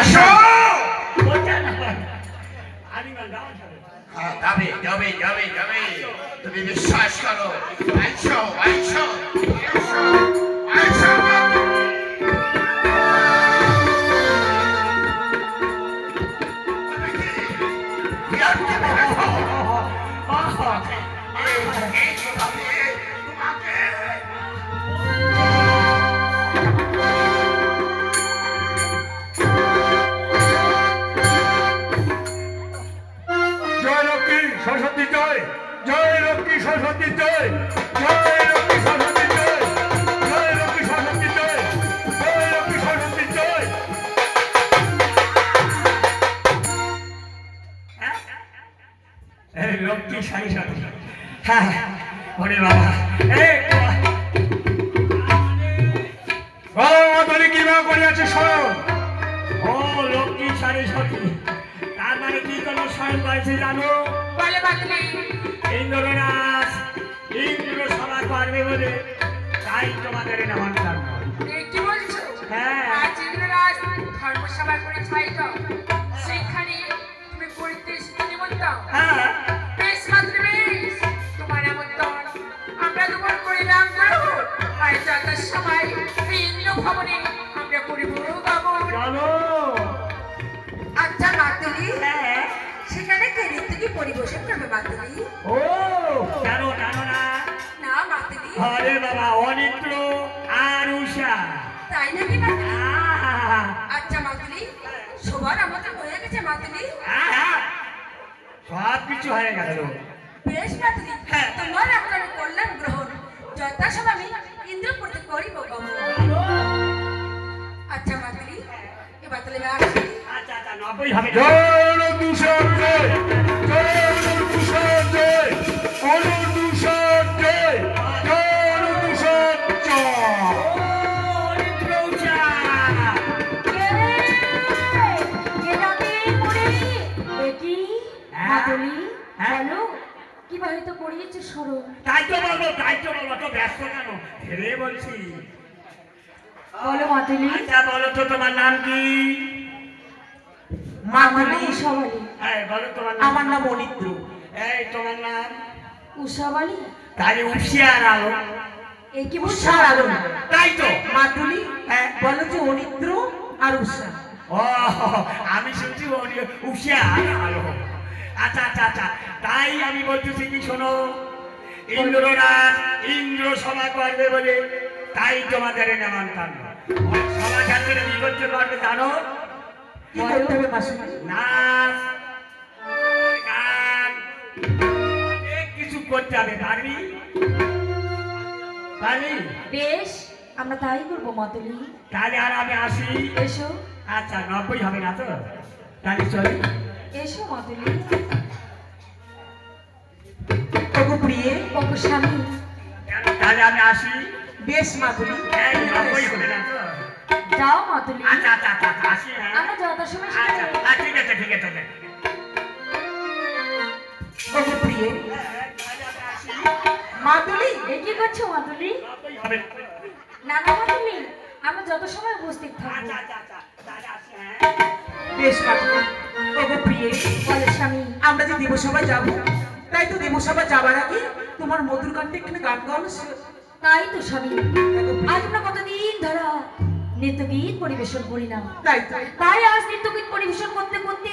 আসো। হ্যাঁ, যাবে যাবে যাবে যাবে। তুমি বিশ্বাস করো। আইছো আইছো আইছো আইছো। সরস্বতী জয় জয় লক্ষ্মী সরস্বতী জয় জয় লক্ষ্মী সরস্বতী জয় জয় লক্ষ্মী সরস্বতী জয় এই লক্ষ্মী সারি সাথে হ্যাঁ ওরে বাবা এই ও করিয়াছে ও লক্ষ্মী সারি। সাথে মানে কি কোনো স্বয়ং পাইছে জানো ইন্দ্রনাথ ইন্দ্র সভা করবে বলে তাই তোমাদের কি বলছো? হ্যাঁ। আজ ইন্দ্ররাজ ধর্মসভা করে ছাইত সেখানে তুমি পড়তে এসেছ নিমন্ত্রণ হ্যাঁ। বেশ মাত্র বেশ। তোমার আমন্ত্রণ আমরা তোমার করিলাম গ্রহণ। আর যত সময় ইন্দ্র ভবনে পরিবেশন করবে মাতুলি ও জানো জানো না? না মাতুলি আরে বাবা অনিত্র আর উষা। তাই নাকি আচ্ছা মাতুলি সবার আমাদের হয়ে গেছে মাতুলি সব কিছু হয়ে গেল। বেশ মাতুলি হ্যাঁ। তোমার এখন আমি করলাম গ্রহণ যথাসময় আমি ইন্দ্রপতি করিব আচ্ছা মাতুলি এবার তাহলে আসি। আচ্ছা আচ্ছা নব্বই হবে হ্যাঁ? হ্যাঁ? বলো কীভাবে তো করিয়েছে সরো? তাই তো বলব তাই তো বলব তো ব্যস্ত কেন? হেরে বলছি। বলো মাতুলি। আচ্ছা বলো তো তোমার নাম কি? নাম উষাবালি এই বলো। তোমার নাম। আমার নাম অনিত্র। এই তোমার নাম? উষাবালি তাহলে উষিয়ার আলো। এই কি উষার আলো না। তাই তো। মাতুলি হ্যাঁ। বলো যে অনিত্র আর উষা। ও আমি শুনছি উষিয়ার আলো। আচ্ছা আচ্ছা আচ্ছা। তাই আমি বলতেছি কি শোনো। ইন্দ্ররাজ ইন্দ্র সভা করবে বলে তাই তোমাদের নেমন্তন্ন সভা ক্ষেত্রে কি করতে পারবে জানো নাচ গান কিছু করতে হবে পারবি? পারবি? বেশ আমরা তাই করব মাতুলি। তাহলে আর আমি আসি। এসো। আচ্ছা নব্বই হবে না তো? তাহলে চলি। এসো মাতুলি। প্রিয়ে স্বামী। তাহলে আমি আসি। বেশ না তো যাও মাতুলি আচ্ছা আচ্ছা আচ্ছা আচ্ছা, আসি হ্যাঁ। আমরা যথাসময় আচ্ছা আচ্ছা, ঠিক আছে ঠিক আছে প্রিয়ে। হ্যাঁ, এ কি করছ না। না না আমরা যত সময় উপস্থিত থাকব। আচ্ছা হ্যাঁ। বেশ মাতুলি তবু প্রিয়ে বলে স্বামী। আমরা যে দেবসভা যাব তাই তো দেবসভা যাবার আগে তোমার মধুর কণ্ঠে এখানে গান গাওয়ানো তাই তো স্বামী। আজ আমরা কতদিন ধরা নৃত্যগীত পরিবেশন করি না। তাই আজ নৃত্যগীত পরিবেশন করতে করতে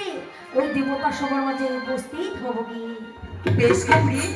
ওই দেবতা সবার মাঝে উপস্থিত হব কি বেশ প্রিয়ে